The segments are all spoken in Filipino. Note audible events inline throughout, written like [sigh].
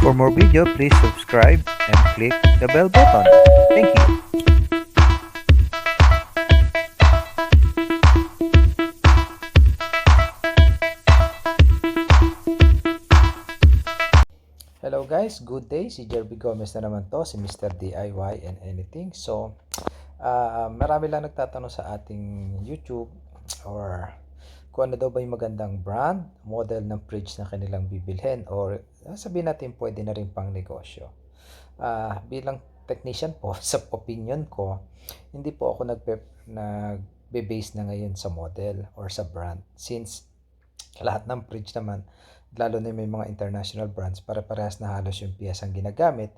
For more video, please subscribe and click the bell button. Thank you. Hello guys, good day. Si Jerby Gomez na naman to, si Mr. DIY and anything. So, ah, marami lang nagtatanong sa ating YouTube or kung ano daw ba yung magandang brand, model ng fridge na kanilang bibilhin or ah, sabihin natin pwede na rin pang negosyo. Ah, bilang technician po, [laughs] sa opinion ko, hindi po ako nagpe nagbe-base na ngayon sa model or sa brand since lahat ng fridge naman lalo na may mga international brands, pare-parehas na halos yung piyesang ginagamit,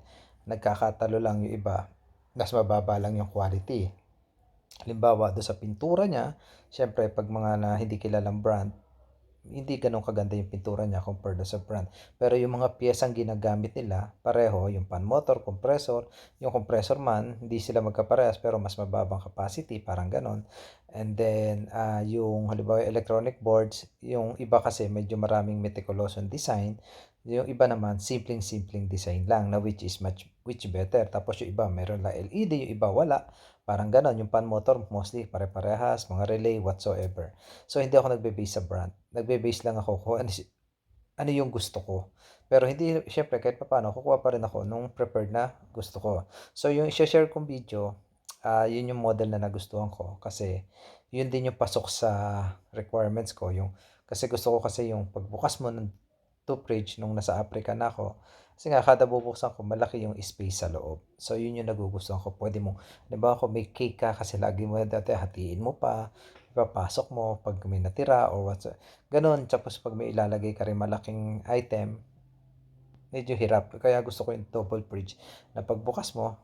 nagkakatalo lang yung iba, mas mababa lang yung quality. Halimbawa, doon sa pintura niya, syempre, pag mga na hindi kilalang brand, hindi ganun kaganda yung pintura niya compared sa brand. Pero yung mga piyesang ginagamit nila, pareho, yung pan motor, compressor, yung compressor man, hindi sila magkaparehas pero mas mababang capacity, parang ganon. And then, ah, yung halimbawa electronic boards, yung iba kasi medyo maraming meticulous on design, yung iba naman simpleng-simpleng design lang na which is much which better. Tapos yung iba meron lang LED, yung iba wala. Parang ganon, yung pan motor mostly pare-parehas, mga relay whatsoever. So hindi ako nagbe-base sa brand. Nagbe-base lang ako kung ano, ano yung gusto ko. Pero hindi, syempre kahit paano, kukuha pa rin ako nung prepared na gusto ko. So yung i-share kong video, ah yun yung model na nagustuhan ko kasi yun din yung pasok sa requirements ko. Yung, kasi gusto ko kasi yung pagbukas mo ng to fridge nung nasa Africa na ako. Kasi nga, kada bubuksan ko, malaki yung space sa loob. So, yun yung nagugustuhan ko. Pwede mo, di ba kung may cake ka, kasi lagi mo dati, hatiin mo pa, ipapasok mo pag may natira or what's Ganon. Tapos pag may ilalagay ka rin malaking item, medyo hirap. Kaya gusto ko yung double fridge na pagbukas mo,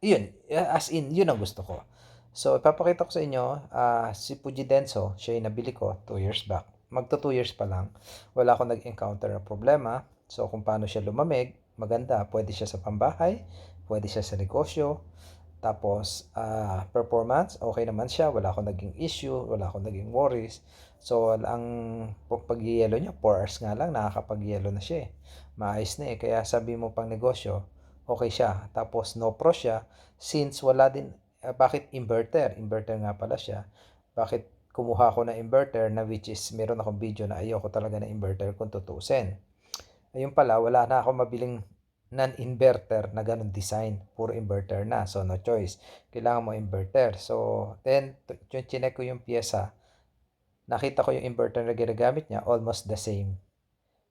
yun, as in, yun ang gusto ko. So, ipapakita ko sa inyo, ah, si Fuji Denso, siya yung nabili ko 2 years back. Magto 2 years pa lang. Wala akong nag-encounter na problema. So, kung paano siya lumamig, maganda. Pwede siya sa pambahay, pwede siya sa negosyo. Tapos, ah, performance, okay naman siya. Wala akong naging issue, wala akong naging worries. So, ang pag-yelo niya, 4 hours nga lang, nakakapag-yelo na siya eh. Maayos na eh. Kaya sabi mo pang negosyo, okay siya. Tapos, no pro siya. Since wala din, ah, bakit inverter? Inverter nga pala siya. Bakit kumuha ako ng inverter na which is meron akong video na ayoko talaga ng inverter kung tutusin. Ayun pala, wala na ako mabiling non-inverter na ganun design. Puro inverter na. So, no choice. Kailangan mo inverter. So, then, chinek ko yung pyesa, nakita ko yung inverter na ginagamit niya, almost the same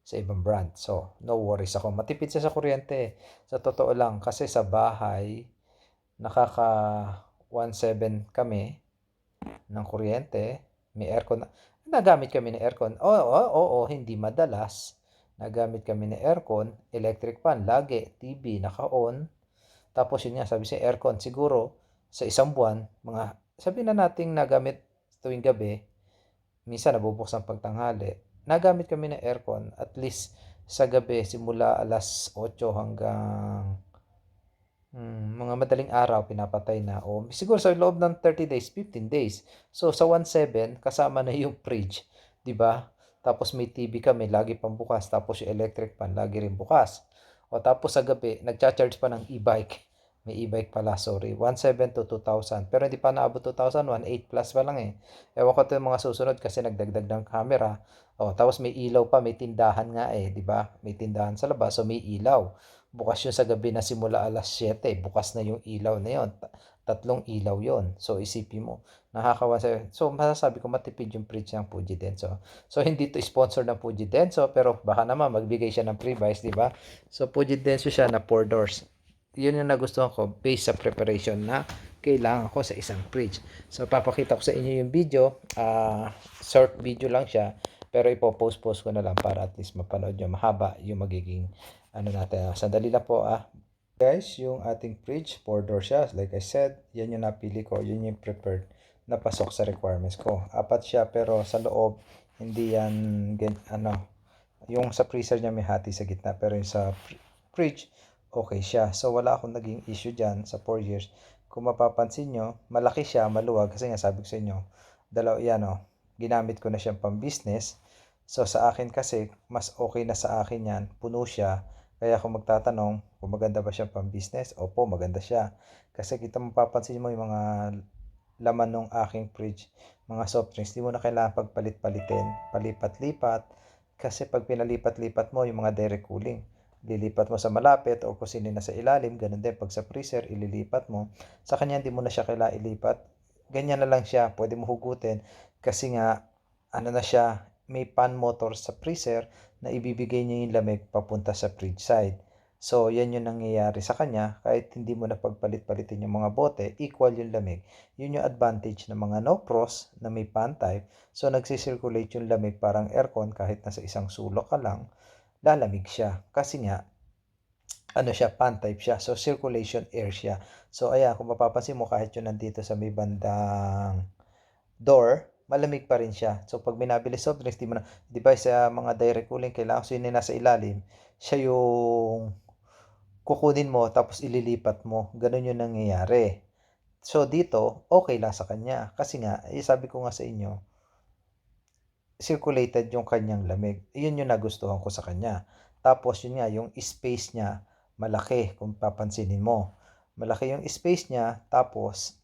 sa ibang brand. So, no worries ako. Matipid siya sa kuryente. Sa totoo lang, kasi sa bahay, nakaka 1.7 kami ng kuryente. May aircon. Nagamit kami ng aircon. Oo, oo, oo, hindi madalas. Nagamit kami ng aircon, electric fan, lagi, TV, naka-on. Tapos yun nga, sabi sa aircon, siguro sa isang buwan, mga, sabi na nating nagamit tuwing gabi, minsan nabubuksan pagtanghali, nagamit kami ng aircon at least sa gabi simula alas 8 hanggang hmm, mga madaling araw pinapatay na o siguro sa loob ng 30 days, 15 days. So sa 1.7 kasama na yung fridge, 'di ba? Tapos may TV kami lagi pang bukas tapos yung electric fan lagi rin bukas. O tapos sa gabi nagcha-charge pa ng e-bike. May e-bike pala, sorry. 1.7 to 2,000. Pero hindi pa naabot 2,000, 1.8 plus pa lang eh. Ewan ko ito yung mga susunod kasi nagdagdag ng camera. O, tapos may ilaw pa, may tindahan nga eh, di ba? May tindahan sa labas, so may ilaw. Bukas yun sa gabi na simula alas 7, bukas na yung ilaw na yun. Ta- Tatlong ilaw yon So, isipin mo. Nakakawa. So, masasabi ko matipid yung fridge ng Fuji Denso. So, hindi to sponsor ng Fuji Denso, pero baka naman magbigay siya ng free buys, di ba? So, Fuji Denso siya na 4 doors yun yung nagustuhan ko based sa preparation na kailangan ko sa isang fridge. So, papakita ko sa inyo yung video. ah short video lang siya. Pero ipopost-post ko na lang para at least mapanood nyo. Mahaba yung magiging ano natin. Sandali lang po ah. Guys, yung ating fridge, 4 door siya. Like I said, yan yung napili ko. Yun yung prepared na pasok sa requirements ko. Apat siya pero sa loob, hindi yan gan, ano, yung sa freezer niya may hati sa gitna. Pero yung sa fr- fridge, okay siya. So, wala akong naging issue dyan sa 4 years. Kung mapapansin nyo, malaki siya, maluwag. Kasi nga sabi ko sa inyo, dalaw, yan o, ginamit ko na siyang pang business. So sa akin kasi, mas okay na sa akin yan, puno siya. Kaya kung magtatanong kung maganda ba siya pang business, opo, maganda siya. Kasi kita mapapansin mo yung mga laman ng aking fridge, mga soft drinks, di mo na kailangan pagpalit-palitin, palipat-lipat. Kasi pag pinalipat-lipat mo yung mga dairy cooling, lilipat mo sa malapit o kung sino na sa ilalim, ganun din pag sa freezer, ililipat mo. Sa kanya hindi mo na siya kailangan ilipat. Ganyan na lang siya, pwede mo hugutin kasi nga ano na siya, may fan motor sa freezer na ibibigay niya yung lamig papunta sa fridge side. So, yan yung nangyayari sa kanya. Kahit hindi mo na pagpalit-palitin yung mga bote, equal yung lamig. Yun yung advantage ng mga no pros na may fan type. So, nagsisirculate yung lamig parang aircon kahit nasa isang sulok ka lang, lalamig siya. Kasi nga, ano siya, fan type siya. So, circulation air siya. So, ayan, kung mapapansin mo, kahit yun nandito sa may bandang door, malamig pa rin siya. So, pag binabili soft drinks, di mo na, di ba sa mga direct cooling, kailangan so yun yung nasa ilalim, siya yung kukunin mo tapos ililipat mo. Ganun yung nangyayari. So, dito, okay lang sa kanya. Kasi nga, eh, sabi ko nga sa inyo, circulated yung kanyang lamig. Yun yung nagustuhan ko sa kanya. Tapos, yun nga, yung space niya, malaki, kung papansinin mo. Malaki yung space niya, tapos,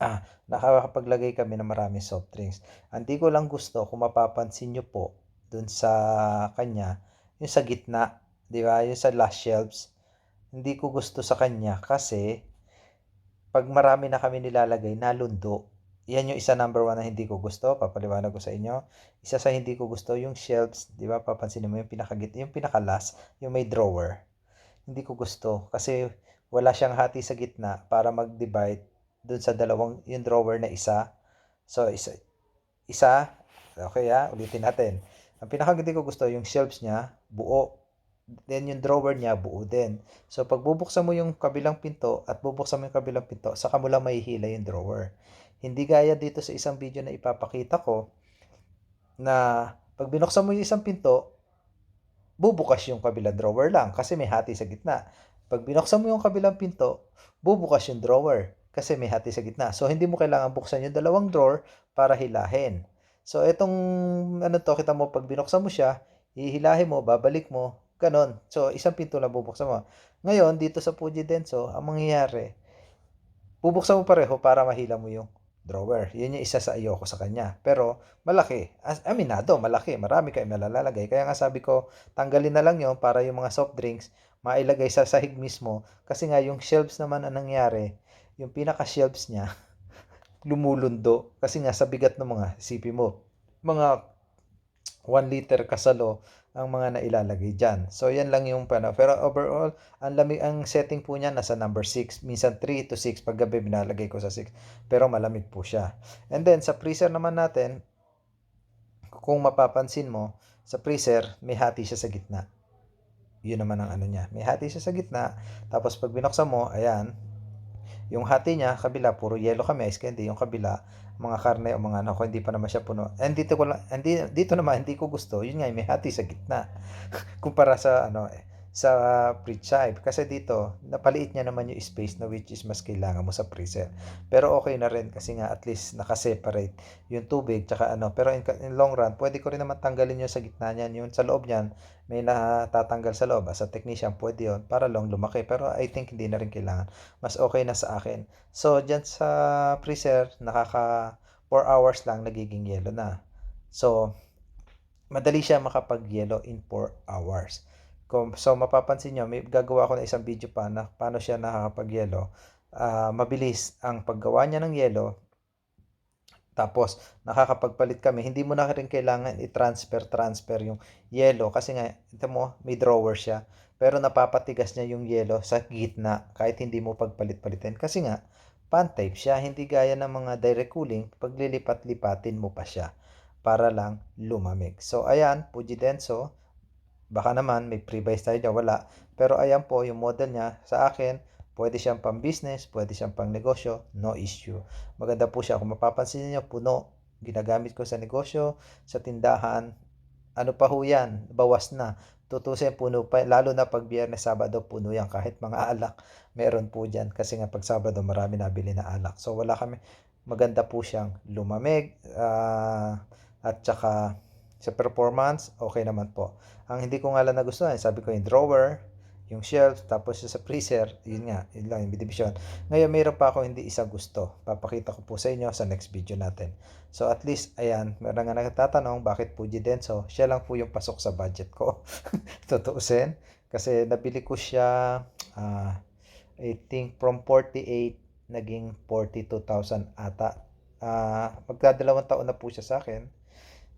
ah, nakakapaglagay kami ng maraming soft drinks. Hindi ko lang gusto, kung mapapansin nyo po, dun sa kanya, yung sa gitna, di ba? Yung sa last shelves. Hindi ko gusto sa kanya kasi pag marami na kami nilalagay, nalundo. Yan yung isa number one na hindi ko gusto. Papaliwanag ko sa inyo. Isa sa hindi ko gusto, yung shelves. Di ba? Papansin mo yung pinakagit, yung pinakalas, yung may drawer. Hindi ko gusto kasi wala siyang hati sa gitna para mag-divide dun sa dalawang, yung drawer na isa. So, isa, isa, okay ha, ulitin natin. Ang pinaka hindi ko gusto, yung shelves niya, buo. Then yung drawer niya, buo din. So pag bubuksan mo yung kabilang pinto at bubuksan mo yung kabilang pinto, saka mo lang mahihila yung drawer. Hindi gaya dito sa isang video na ipapakita ko na pag binuksan mo yung isang pinto, bubukas yung kabilang drawer lang kasi may hati sa gitna. Pag binuksan mo yung kabilang pinto, bubukas yung drawer kasi may hati sa gitna. So hindi mo kailangan buksan yung dalawang drawer para hilahin. So itong ano to, kita mo pag binuksan mo siya, hihilahin mo, babalik mo, ganon. So isang pinto lang bubuksan mo. Ngayon, dito sa Fuji Denso, ang mangyayari, bubuksan mo pareho para mahila mo yung drawer. Yun yung isa sa ayoko sa kanya. Pero malaki. As, aminado, malaki. Marami kayo malalagay. Kaya nga sabi ko, tanggalin na lang yon para yung mga soft drinks mailagay sa sahig mismo. Kasi nga yung shelves naman ang nangyari, yung pinaka-shelves niya, [laughs] lumulundo. Kasi nga sa bigat ng mga, sipi mo, mga 1 liter kasalo ang mga nailalagay dyan. So, yan lang yung pano. Pero overall, ang lamig ang setting po niya nasa number 6. Minsan 3 to 6 pag gabi binalagay ko sa 6. Pero malamig po siya. And then, sa freezer naman natin, kung mapapansin mo, sa freezer, may hati siya sa gitna. Yun naman ang ano niya. May hati siya sa gitna. Tapos pag binuksan mo, ayan, yung hati niya, kabila, puro yellow kami, ice candy. Yung kabila, mga karne o mga ano, kung hindi pa naman siya puno. And dito ko lang, hindi, dito naman, hindi ko gusto. Yun nga, may hati sa gitna. [laughs] Kumpara sa, ano, sa side. Kasi dito, napaliit niya naman yung space na which is mas kailangan mo sa freezer. Pero okay na rin kasi nga at least nakaseparate yung tubig tsaka ano. Pero in, in long run, pwede ko rin naman tanggalin yung sa gitna niyan. Yung sa loob niyan, may natatanggal sa loob. As a technician, pwede yun para long lumaki. Pero I think hindi na rin kailangan. Mas okay na sa akin. So, dyan sa freezer, nakaka 4 hours lang nagiging yellow na. So, madali siya makapag-yellow in 4 hours. Kung, so mapapansin nyo, may gagawa ko na isang video pa na paano siya nakakapag-yelo. Uh, mabilis ang paggawa niya ng yelo. Tapos, nakakapagpalit kami. Hindi mo na rin kailangan i-transfer, transfer yung yelo. Kasi nga, ito mo, may drawer siya. Pero napapatigas niya yung yelo sa gitna kahit hindi mo pagpalit-palitin. Kasi nga, pan type siya. Hindi gaya ng mga direct cooling, paglilipat-lipatin mo pa siya para lang lumamig. So, ayan, Fuji Denso. Baka naman may pre-buys tayo dyan, wala. Pero ayan po yung model niya sa akin. Pwede siyang pang business, pwede siyang pang negosyo, no issue. Maganda po siya. Kung mapapansin niyo, puno. Ginagamit ko sa negosyo, sa tindahan. Ano pa ho yan? Bawas na. Tutusin puno pa. Lalo na pag biyernes, sabado, puno yan. Kahit mga alak, meron po dyan. Kasi nga pag sabado, marami nabili na alak. So wala kami. Maganda po siyang lumamig. Uh, at saka Sa performance, okay naman po. Ang hindi ko nga lang nagustuhan, sabi ko yung drawer, yung shelf, tapos sa freezer, yun nga, yun lang yung division. Ngayon, mayroon pa ako hindi isa gusto. Papakita ko po sa inyo sa next video natin. So, at least, ayan, meron nga nagtatanong, bakit Fuji Denso? Siya lang po yung pasok sa budget ko. [laughs] Tutuusin. Kasi nabili ko siya, ah, I think from 48, naging 42,000 ata. Ah, magdadalawang taon na po siya sa akin.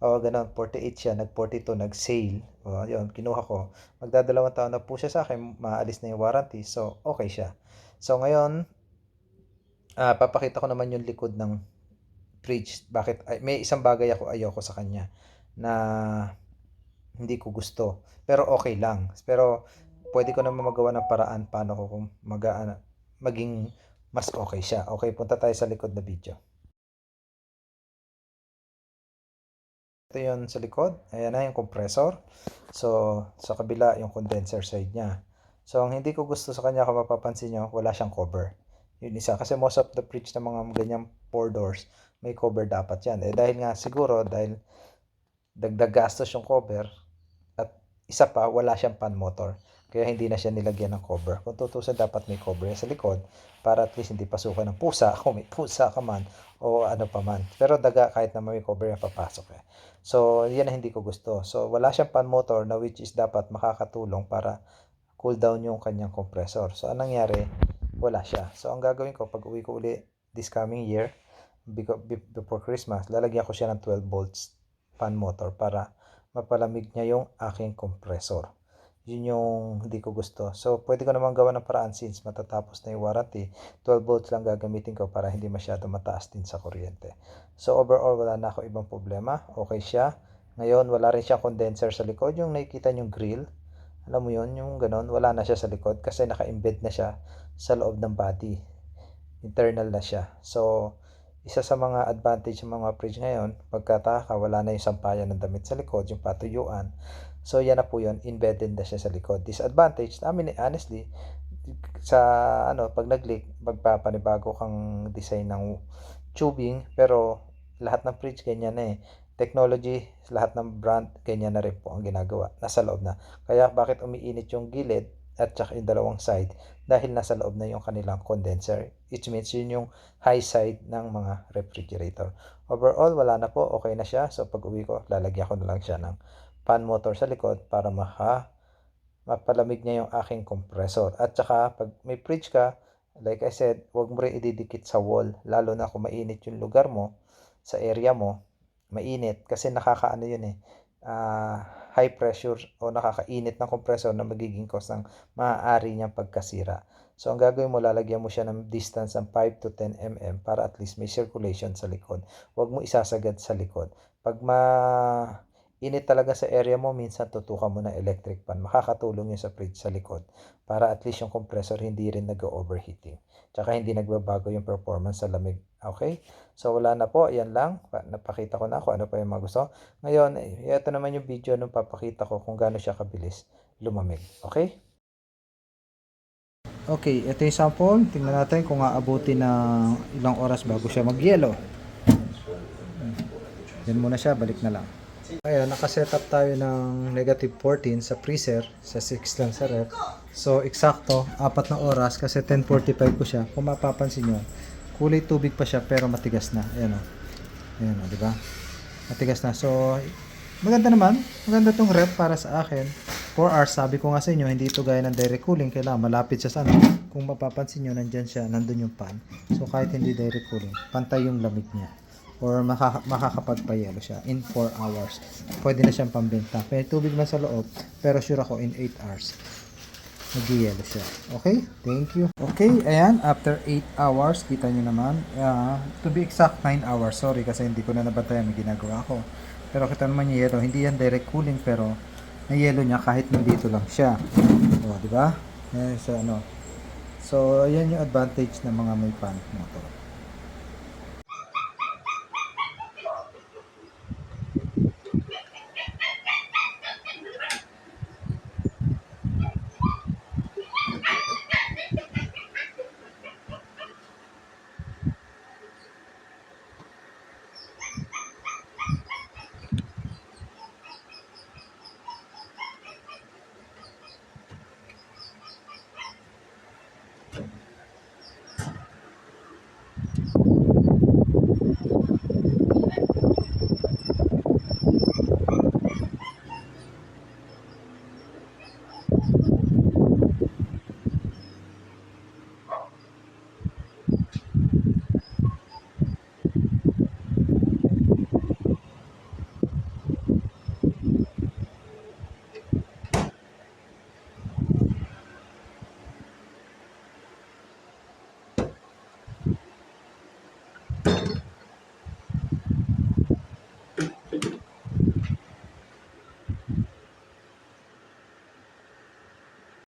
O, ganun, 48 siya, nag-42, nag-sale. O, yun, kinuha ko. Magdadalawang taon na po siya sa akin, maalis na yung warranty. So, okay siya. So, ngayon, ah, papakita ko naman yung likod ng fridge. Bakit? Ay, may isang bagay ako ayoko sa kanya na hindi ko gusto. Pero okay lang. Pero pwede ko naman magawa ng paraan paano ko mag, maging mas okay siya. Okay, punta tayo sa likod na video. Ito yun sa likod. Ayan na yung compressor. So, sa kabila yung condenser side niya. So, ang hindi ko gusto sa kanya, kung mapapansin nyo, wala siyang cover. Yun isa. Kasi most of the fridge na mga ganyang four doors, may cover dapat yan. Eh, dahil nga siguro, dahil dagdag gastos yung cover, at isa pa, wala siyang pan motor. Kaya hindi na siya nilagyan ng cover. Kung tutusin, dapat may cover sa likod para at least hindi pasukan ng pusa [laughs] kung may pusa ka man o ano pa man. Pero daga kahit naman may cover yan papasok eh. So, yan ang hindi ko gusto. So, wala siyang pan motor na which is dapat makakatulong para cool down yung kanyang compressor. So, anong nangyari? Wala siya. So, ang gagawin ko pag uwi ko uli this coming year, before Christmas, lalagyan ko siya ng 12 volts fan motor para mapalamig niya yung aking compressor. Yun yung hindi ko gusto. So, pwede ko naman gawa ng paraan since matatapos na yung warranty. 12 volts lang gagamitin ko para hindi masyado mataas din sa kuryente. So, overall, wala na ako ibang problema. Okay siya. Ngayon, wala rin siyang condenser sa likod. Yung nakikita yung grill, alam mo yun, yung ganon, wala na siya sa likod kasi naka-embed na siya sa loob ng body. Internal na siya. So, isa sa mga advantage ng mga fridge ngayon, pagkataka, wala na yung sampayan ng damit sa likod, yung patuyuan. So, yan na po yun, embedded na siya sa likod. Disadvantage, I mean, honestly, sa ano, pag nag-leak, magpapanibago kang design ng tubing, pero lahat ng fridge ganyan na eh. Technology, lahat ng brand, ganyan na rin po ang ginagawa. Nasa loob na. Kaya bakit umiinit yung gilid at saka yung dalawang side? Dahil nasa loob na yung kanilang condenser. Which means yun yung high side ng mga refrigerator. Overall, wala na po. Okay na siya. So pag uwi ko, lalagyan ko na lang siya ng fan motor sa likod para maka mapalamig niya yung aking compressor. At saka pag may fridge ka, like I said, huwag mo rin ididikit sa wall. Lalo na kung mainit yung lugar mo, sa area mo, mainit. Kasi nakakaano yun eh, ah, high pressure o nakakainit ng compressor na magiging cause ng maaari niyang pagkasira. So, ang gagawin mo, lalagyan mo siya ng distance ng 5 to 10 mm para at least may circulation sa likod. Huwag mo isasagad sa likod. Pag ma init talaga sa area mo, minsan tutukan mo ng electric fan. Makakatulong yun sa fridge sa likod para at least yung compressor hindi rin nag-overheating. Tsaka hindi nagbabago yung performance sa lamig. Okay? So wala na po, yan lang. Pa- Napakita ko na kung ano pa yung mga gusto. Ngayon, ito naman yung video nung papakita ko kung gaano siya kabilis lumamig. Okay? Okay, ito yung sample. Tingnan natin kung aabuti ng ilang oras bago siya mag-yellow. Yan muna siya, balik na lang. Ayun, nakasetup tayo ng negative 14 sa freezer, sa 6 lang sa ref. So, eksakto, apat na oras kasi 10.45 ko siya. Kung mapapansin nyo, kulay tubig pa siya pero matigas na. Ayan o. Ayan o, di ba? Matigas na. So, maganda naman. Maganda tong ref para sa akin. 4 hours, sabi ko nga sa inyo, hindi ito gaya ng direct cooling. Kailangan malapit siya sa ano. Kung mapapansin nyo, nandyan siya, nandun yung pan. So, kahit hindi direct cooling, pantay yung lamig niya or makaka- makakapagpayelo siya in 4 hours. Pwede na siyang pambenta. May tubig man sa loob, pero sure ako in 8 hours nag-yellow siya. Okay? Thank you. Okay, ayan. After 8 hours, kita nyo naman. ah, to be exact, 9 hours. Sorry kasi hindi ko na nabantayan. May ginagawa ko. Pero kita naman yung yellow. Hindi yan direct cooling, pero na-yellow niya kahit nandito lang siya. O, di ba? Yan sa ano. So, ayan yung advantage ng mga may fan motor.